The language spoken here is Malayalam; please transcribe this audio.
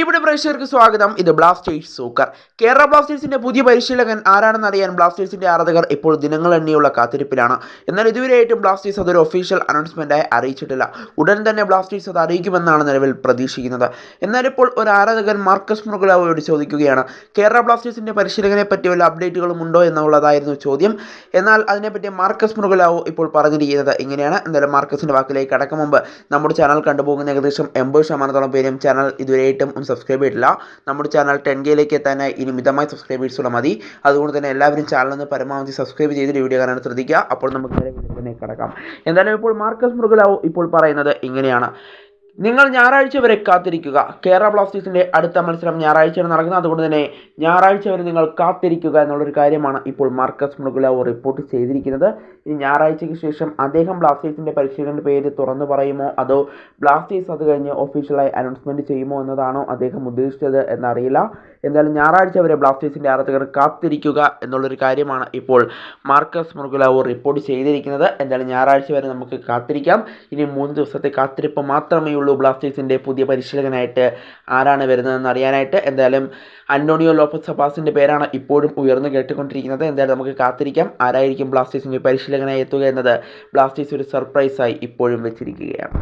പ്രിയപ്പെട്ട പ്രേക്ഷകർക്ക് സ്വാഗതം. ഇത് ബ്ലാസ്റ്റേഴ്സ് സൂക്കർ കേരള ബ്ലാസ്റ്റേഴ്സിന്റെ പുതിയ പരിശീലകൻ ആരാണെന്ന് അറിയാൻ ബ്ലാസ്റ്റേഴ്സിന്റെ ആരാധകർ ഇപ്പോൾ ദിനങ്ങൾ എണ്ണിയുള്ള കാത്തിരിപ്പിലാണ്. എന്നാൽ ഇതുവരെയായിട്ടും ബ്ലാസ്റ്റേഴ്സ് അതൊരു ഒഫീഷ്യൽ അനൗൺസ്മെന്റായി അറിയിച്ചിട്ടില്ല. ഉടൻ തന്നെ ബ്ലാസ്റ്റേഴ്സ് അത് അറിയിക്കുമെന്നാണ് നിലവിൽ പ്രതീക്ഷിക്കുന്നത്. എന്നാൽ ഇപ്പോൾ ഒരു ആരാധകൻ മാർക്കസ് മുറുകുലാവോട് ചോദിക്കുകയാണ്. കേരള ബ്ലാസ്റ്റേഴ്സിന്റെ പരിശീലകനെ പറ്റി വല്ല അപ്ഡേറ്റുകളും ഉണ്ടോ എന്നുള്ളതായിരുന്നു ചോദ്യം. എന്നാൽ അതിനെപ്പറ്റി മാർക്കസ് മൃഗലാവോ ഇപ്പോൾ പറഞ്ഞിരിക്കുന്നത് എങ്ങനെയാണ് എന്തായാലും മാർക്കസിന്റെ വാക്കിലേക്ക് കടക്കും മുമ്പ് നമ്മുടെ ചാനൽ കണ്ടുപോകുന്ന ഏകദേശം എൺപത് ശതമാനത്തോളം പേരും ചാനൽ ഇതുവരെയായിട്ടും സബ്സ്ക്രൈബ് ചെയ്തിട്ടില്ല. നമ്മുടെ ചാനൽ ടെൻ കെയിലേക്ക് എത്താൻ ഇനി മിതമായ സബ്സ്ക്രൈബേഴ്സുള്ള മതി. അതുകൊണ്ട് തന്നെ എല്ലാവരും ചാനൽ ഒന്ന് പരമാവധി സബ്സ്ക്രൈബ് ചെയ്തിട്ട് വീഡിയോ കാണാൻ ശ്രദ്ധിക്കുക. അപ്പോൾ നമുക്ക് നേരെ വീഡിയോയിലേക്ക് കടക്കാം. എന്തായാലും ഇപ്പോൾ മാർക്കസ് മൃഗലാവ് ഇപ്പോൾ പറയുന്നത് ഇങ്ങനെയാണ്. നിങ്ങൾ ഞായറാഴ്ച വരെ കാത്തിരിക്കുക. കേരള ബ്ലാസ്റ്റേഴ്സിന്റെ അടുത്ത മത്സരം ഞായറാഴ്ചയാണ് നടക്കുന്നത്. അതുകൊണ്ട് തന്നെ ഞായറാഴ്ച വരെ നിങ്ങൾ കാത്തിരിക്കുക എന്നുള്ളൊരു കാര്യമാണ് ഇപ്പോൾ മാർക്കസ് മുറുകുലാവോ റിപ്പോർട്ട് ചെയ്തിരിക്കുന്നത്. ഇനി ഞായറാഴ്ചയ്ക്ക് ശേഷം അദ്ദേഹം ബ്ലാസ്റ്റേഴ്സിന്റെ പരിശീലകന്റെ പേര് തുറന്നു പറയുമോ? അതോ ബ്ലാസ്റ്റേഴ്സ് അത് കഴിഞ്ഞ് ഒഫീഷ്യലായി അനൗൺസ്മെന്റ് ചെയ്യുമോ എന്നതാണോ അദ്ദേഹം ഉദ്ദേശിച്ചത് എന്നറിയില്ല. എന്തായാലും ഞായറാഴ്ച വരെ ബ്ലാസ്റ്റേഴ്സിന്റെ ആരാധകർ കാത്തിരിക്കുക എന്നുള്ളൊരു കാര്യമാണ് ഇപ്പോൾ മാർക്കസ് മുറുകുലാവോ റിപ്പോർട്ട് ചെയ്തിരിക്കുന്നത്. എന്തായാലും ഞായറാഴ്ച വരെ നമുക്ക് കാത്തിരിക്കാം. ഇനി മൂന്ന് ദിവസത്തെ കാത്തിരിപ്പ് മാത്രമേ ഉള്ളൂ ബ്ലാസ്റ്റേഴ്സിന്റെ പുതിയ പരിശീലകനായിട്ട് ആരാണ് വരുന്നതെന്ന് അറിയാനായിട്ട് എന്തായാലും അന്റോണിയോ ലോപ്പസ് സബാസിന്റെ പേരാണ് ഇപ്പോഴും ഉയർന്നു കേട്ടുകൊണ്ടിരിക്കുന്നത്. എന്തായാലും നമുക്ക് കാത്തിരിക്കാം. ആരായിരിക്കും ബ്ലാസ്റ്റേഴ്സിന്റെ പരിശീലകനായി എത്തുക എന്നത് ബ്ലാസ്റ്റേഴ്സ് ഒരു സർപ്രൈസായി ഇപ്പോഴും വെച്ചിരിക്കുകയാണ്.